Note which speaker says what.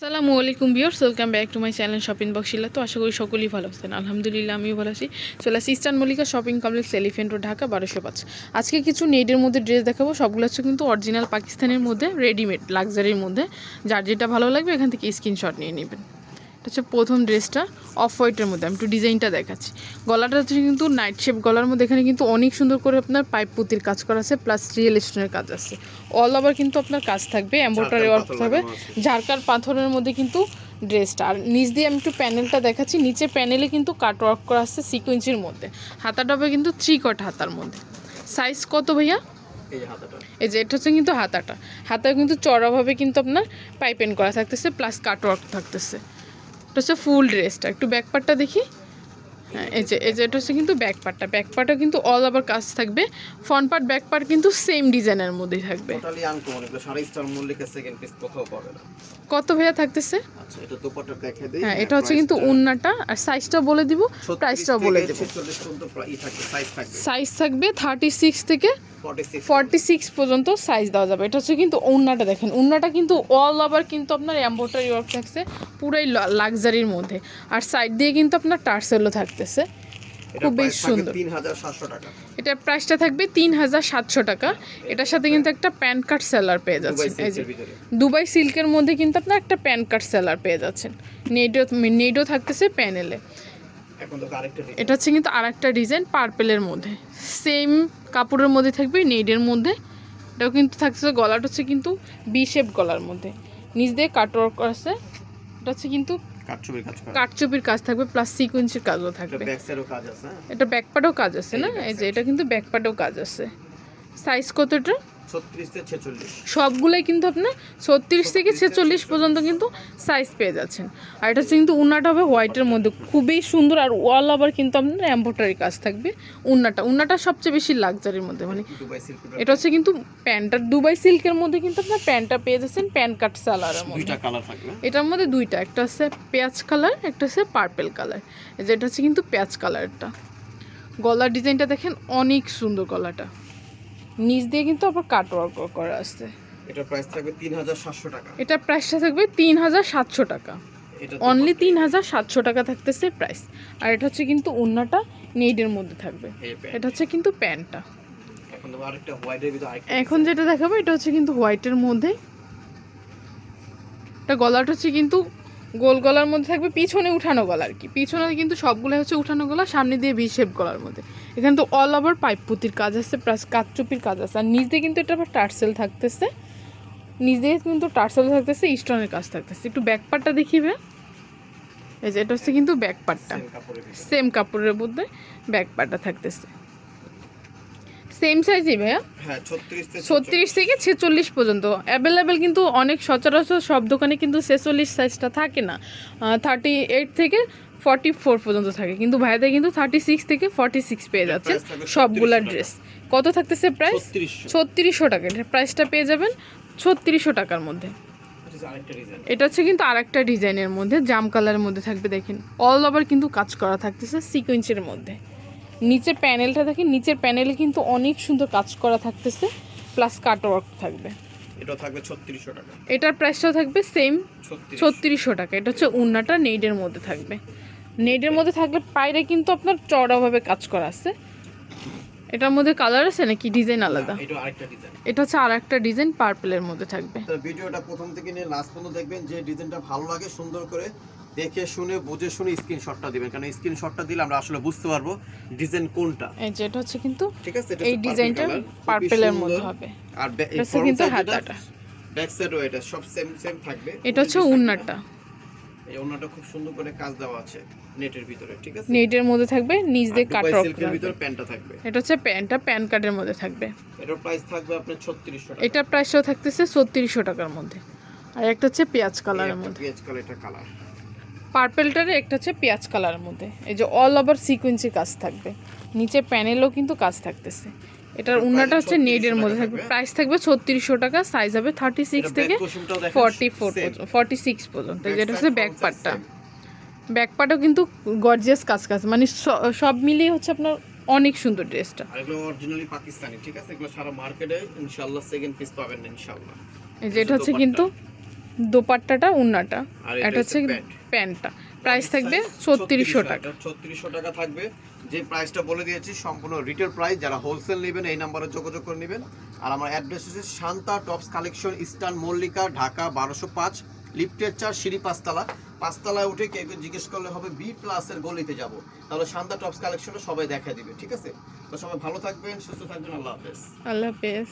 Speaker 1: আসসালামু আলাইকুম viewers welcome back to my channel shopping বক্সিলা তো আশা করি সকলেই ভালো আছেন। আলহামদুলিল্লাহ, আমিও ভালো আছি। চলে আসি Eastern Mallika shopping complex Elephant Road, Dhaka, বারোশো পাঁচ। আজকে কিছু নেটের মধ্যে ড্রেস দেখাবো। সবগুলো হচ্ছে কিন্তু অরিজিনাল পাকিস্তানের মধ্যে রেডিমেড লাক্সারির মধ্যে। যার যেটা ভালো লাগবে, এখান থেকে স্ক্রিনশট নিয়ে নেবেন। এটা হচ্ছে প্রথম ড্রেসটা অফ হোয়াইটের মধ্যে আমি একটু ডিজাইনটা দেখাচ্ছি। গলাটা হচ্ছে কিন্তু নাইট শেপ গলার মধ্যে এখানে কিন্তু অনেক সুন্দর করে আপনার পাইপ পুতির কাজ করা আছে প্লাস রিয়েল স্টোনের কাজ আছে। অল ওভার কিন্তু আপনার কাজ থাকবে এম্বোটারি ওয়ার্ক থাকবে ঝাড়কার পাথরের মধ্যে কিন্তু ড্রেসটা। আর নিচ দিয়ে আমি একটু প্যানেলটা দেখাচ্ছি নিচে প্যানেলে কিন্তু কাট ওয়ার্ক করা আছে সিকুয়েন্সের মধ্যে। হাতাটা হবে কিন্তু থ্রি কট হাতার মধ্যে। সাইজ কত ভাইয়া?
Speaker 2: এই যে
Speaker 1: এটা হচ্ছে কিন্তু হাতাটা। হাতায় কিন্তু চড়াভাবে কিন্তু আপনার পাইপেন করা থাকতেছে প্লাস কাট ওয়ার্ক থাকতেছে। হচ্ছে ফুল ড্রেসটা একটু ব্যাক পার্টটা দেখি। হ্যাঁ এই যে এই যে এটা হচ্ছে কিন্তু ব্যাক পার্টটা ব্যাক পার্টও কিন্তু অল ওভার কাজ থাকবে। ফ্রন্ট পার্ট ব্যাক পার্ট কিন্তু সেম ডিজাইনের মধ্যেই থাকবে।
Speaker 2: টোটালি আনকমন এগুলো সাড়ে স্টার মল্লিকের সেকেন্ড পিস কোথাও পাবে না।
Speaker 1: কত ভাইয়া থাকতেছে?
Speaker 2: আচ্ছা এটা দোপাট্টা দেখে দেই।
Speaker 1: হ্যাঁ এটা হচ্ছে কিন্তু উন্নাটা। আর সাইজটা বলে দিব প্রাইসটাও বলে দেবো।
Speaker 2: 46 পর্যন্ত থাকবে সাইজ থাকবে।
Speaker 1: সাইজ থাকবে থার্টি সিক্স থেকে
Speaker 2: 46
Speaker 1: ফর্টি সিক্স পর্যন্ত সাইজ দেওয়া যাবে। এটা হচ্ছে কিন্তু উন্নাটা দেখেন। উন্নাটা কিন্তু অল ওভার কিন্তু আপনার এম্বোটারি ওয়ার্ক থাকছে পুরাই লাক্সারির মধ্যে। আর সাইড দিয়ে কিন্তু আপনার টার্সেলও থাকতেছে
Speaker 2: এটা
Speaker 1: খুব বেশ সুন্দর।
Speaker 2: 3700 টাকা।
Speaker 1: এটার প্রাইসটা থাকবে তিন হাজার সাতশো টাকা। এটার সাথে কিন্তু একটা প্যান কার্ড সেলার পেয়ে যাচ্ছেন। এই যে দুবাই সিল্কের মধ্যে কিন্তু আপনার একটা প্যান কার্ড সেলার পেয়ে যাচ্ছেন। নেডও নেডও থাকতেছে প্যানেলে। এটা হচ্ছে কিন্তু আরেকটা ডিজাইন পার্পেলের মধ্যে। সেম কাপড়ের মধ্যে থাকবে নেডের মধ্যে। এটাও কিন্তু থাকছে গলাটা হচ্ছে কিন্তু বি শেপ গলার মধ্যে। নিচ দিয়ে কাটওয়ার্ক আছে। এটা হচ্ছে কিন্তু
Speaker 2: কাটছবির কাজ
Speaker 1: কাটচুপির কাজ থাকবে প্লাস সিকোয়েন্সের কাজও থাকবে।
Speaker 2: কাজ আছে হ্যাঁ?
Speaker 1: এটা ব্যাকপার্টও কাজ আছে না?
Speaker 2: এই
Speaker 1: যে এটা কিন্তু ব্যাকপার্টও কাজ আছে। সাইজ কতটা?
Speaker 2: 36 থেকে 46
Speaker 1: সবগুলোই কিন্তু আপনার ছত্রিশ থেকে ছেচল্লিশ পর্যন্ত কিন্তু সাইজ পেয়ে যাচ্ছেন। আর এটা হচ্ছে কিন্তু উন্নাটা হবে হোয়াইটের মধ্যে। খুবই সুন্দর আর ওয়াল আবার কিন্তু আপনার এম্বোটারি কাজ থাকবে উন্নাটা। উন্নাটা সবচেয়ে বেশি লাক্সারির মধ্যে মানে এটা হচ্ছে কিন্তু প্যান্টটা দুবাই সিল্কের মধ্যে কিন্তু আপনার প্যান্টটা পেয়ে যাচ্ছেন প্যান্ট কাট সালারের মধ্যে।
Speaker 2: কালার
Speaker 1: এটার মধ্যে দুইটা। একটা হচ্ছে পেঁয়াজ কালার একটা হচ্ছে পার্পেল কালার এই যে এটা হচ্ছে কিন্তু পেঁয়াজ কালারটা গলার ডিজাইনটা দেখেন অনেক সুন্দর গলাটা। নিচ দিয়ে কিন্তু আবার কাট ওয়ার্ক করা আছে।
Speaker 2: এটা প্রাইস থাকবে 3700 টাকা।
Speaker 1: এটা প্রাইসটা থাকবে তিন হাজার সাতশো টাকা। অনলি তিন হাজার সাতশো টাকা থাকতেছে প্রাইস আর এটা হচ্ছে কিন্তু অন্যটা নেইডের মধ্যে থাকবে। এটা হচ্ছে কিন্তু প্যান্টটা।
Speaker 2: এখন
Speaker 1: যেটা দেখাবো এটা হচ্ছে কিন্তু হোয়াইটের মধ্যে। এটা গলাটা হচ্ছে কিন্তু গোল গলার মধ্যে থাকবে পিছনে উঠানো গলা আর কি। পিছনে কিন্তু সবগুলো হচ্ছে উঠানো গলা সামনে দিয়ে ভি শেপ গলার মধ্যে। এখানে তো অল ওভার পাইপ পুতির কাজ আছে প্লাস কাঠচুপির কাজ আছে। আর নিচ দিয়ে কিন্তু এটা আবার টার্সেল থাকতেছে। নিচ দিয়ে কিন্তু টার্সেল থাকতেছে স্টোনের কাজ থাকতেছে। একটু ব্যাক পার্টটা দেখিবে এই যে এটা হচ্ছে কিন্তু ব্যাক পার্টটা
Speaker 2: সেম কাপড়ের
Speaker 1: সেম কাপড়ের মধ্যে ব্যাক পার্টটা থাকতেছে। সেম সাইজই ভাইয়া?
Speaker 2: হ্যাঁ 36 থেকে
Speaker 1: ছত্রিশ থেকে ছেচল্লিশ পর্যন্ত। অ্যাভেলেবেল কিন্তু অনেক সচরাচর সব দোকানে কিন্তু ছেচল্লিশ সাইজটা থাকে না। থার্টি এইট থেকে ফর্টি ফোর পর্যন্ত থাকে। কিন্তু ভাইদের কিন্তু থার্টি সিক্স থেকে ফর্টি সিক্স পেয়ে যাচ্ছে সবগুলা ড্রেস কত থাকতেছে প্রাইস
Speaker 2: 3600
Speaker 1: ছত্রিশশো টাকা। প্রাইসটা পেয়ে যাবেন ছত্রিশশো টাকার মধ্যে।
Speaker 2: এটা
Speaker 1: এটা হচ্ছে কিন্তু আরেকটা ডিজাইনের মধ্যে। জাম কালারের মধ্যে থাকবে দেখেন। অল ওভার কিন্তু কাজ করা থাকতেছে সিকোয়েন্সের মধ্যে। নিচের প্যানেলটা দেখেন নিচের প্যানেলে কিন্তু অনেক সুন্দর কাজ করা থাকতেছে প্লাস কাটওয়ার্ক থাকবে।
Speaker 2: এটা থাকবে 3600 টাকা।
Speaker 1: এটার প্রাইসটাও থাকবে সেম
Speaker 2: 36
Speaker 1: ছত্রিশশো টাকা। এটা হচ্ছে উন্নাটা নেডের মধ্যে থাকবে। নেডের মধ্যে থাকলে পায়রে কিন্তু আপনার চড়াভাবে কাজ করা আছে। এটার মধ্যে কালার আছে নাকি? ডিজাইন আলাদা?
Speaker 2: এটা আরেকটা ডিজাইন
Speaker 1: এটা হচ্ছে আর একটা ডিজাইন পার্পেলের মধ্যে থাকবে।
Speaker 2: তো ভিডিওটা প্রথম থেকে নিয়ে লাস্ট পর্যন্ত দেখবেন যে ডিজাইনটা ভালো লাগে সুন্দর করে দেখে শুনে বুঝে শুনে স্ক্রিনশটটা দিবেন। কারণ স্ক্রিনশটটা দিলে আমরা আসলে বুঝতে পারব ডিজাইন কোনটা।
Speaker 1: এই যে এটা হচ্ছে কিন্তু
Speaker 2: ঠিক আছে? এটা
Speaker 1: এই ডিজাইনটা পার্পেলের মধ্যে হবে।
Speaker 2: আর ব্যাক- এই
Speaker 1: এটা কিন্তু হাতাটা।
Speaker 2: ব্যাক সাইডও এটা সব সেম সেম থাকবে।
Speaker 1: এটা হচ্ছে উন্নাটা।
Speaker 2: এই খুব সুন্দর করে কাজ দেওয়া আছে নেটের ভিতরে ঠিক আছে?
Speaker 1: নেটের মধ্যে থাকবে নিচ দিয়ে কাট
Speaker 2: সিল্কের ভিতরে প্যান্টটা থাকবে।
Speaker 1: এটা হচ্ছে প্যান্টটা প্যান কার্ডের মধ্যে থাকবে।
Speaker 2: এটার প্রাইস থাকবে আপনার 3600 টাকা।
Speaker 1: এটার প্রাইসটাও থাকতেছে ছত্রিশশো টাকার মধ্যে। আর একটা হচ্ছে পেঁয়াজ কালারের মধ্যে।
Speaker 2: পেঁয়াজ কালার এটা কালার।
Speaker 1: পার্পেলটার একটা হচ্ছে পেঁয়াজ কালারের মধ্যে। এই যে অল ওভার সিকোয়েন্সি কাজ থাকবে। নিচে প্যানেলও কিন্তু কাজ থাকতেছে। এটার উন্নাটা হচ্ছে
Speaker 2: 3600
Speaker 1: নেডের মধ্যে থাকবে। প্রাইস থাকবে ছত্রিশশো টাকা সাইজ হবে থার্টি সিক্স থেকে ফর্টি ফোর। ফর্টি সিক্স পর্যন্ত যেটা হচ্ছে ব্যাক পার্টটা ব্যাক পার্টও কিন্তু গর্জিয়াস কাজ কাজ মানে সব মিলিয়ে হচ্ছে আপনার অনেক সুন্দর ড্রেসটা।
Speaker 2: এগুলো অরিজিনালি পাকিস্তানি ঠিক আছে? এগুলো সারা মার্কেটে ইনশাআল্লাহ সেকেন্ড পিস পাবেন ইনশাআল্লাহ।
Speaker 1: এই যে এটা হচ্ছে কিন্তু দোপাট্টাটা উন্নাটা। এটা হচ্ছে প্যান্টটা। প্রাইস থাকবে ছত্রিশশো টাকা।
Speaker 2: ছত্রিশশো টাকা থাকবে। যে প্রাইসটা বলে দিয়েছি সম্পূর্ণ রিটেল প্রাইস যারা হোলসেল নেবেন এই নাম্বারে যোগাযোগ করে নেবেন। আর আমার অ্যাড্রেস হচ্ছে Shanta tops collection Eastern Mallika Dhaka বারোশো পাঁচ লিফটের চার সিঁড়ি পাঁচতলা। পাঁচতলায় উঠে কেউ জিজ্ঞেস করলে হবে বি প্লাসের গলিতে যাব। তাহলে শান্তা টপস কালেকশনটা সবাই দেখা দিবে ঠিক আছে? তো সবাই ভালো থাকবেন সুস্থ থাকবেন আল্লাহ হাফেজ।
Speaker 1: আল্লাহ হাফেজ।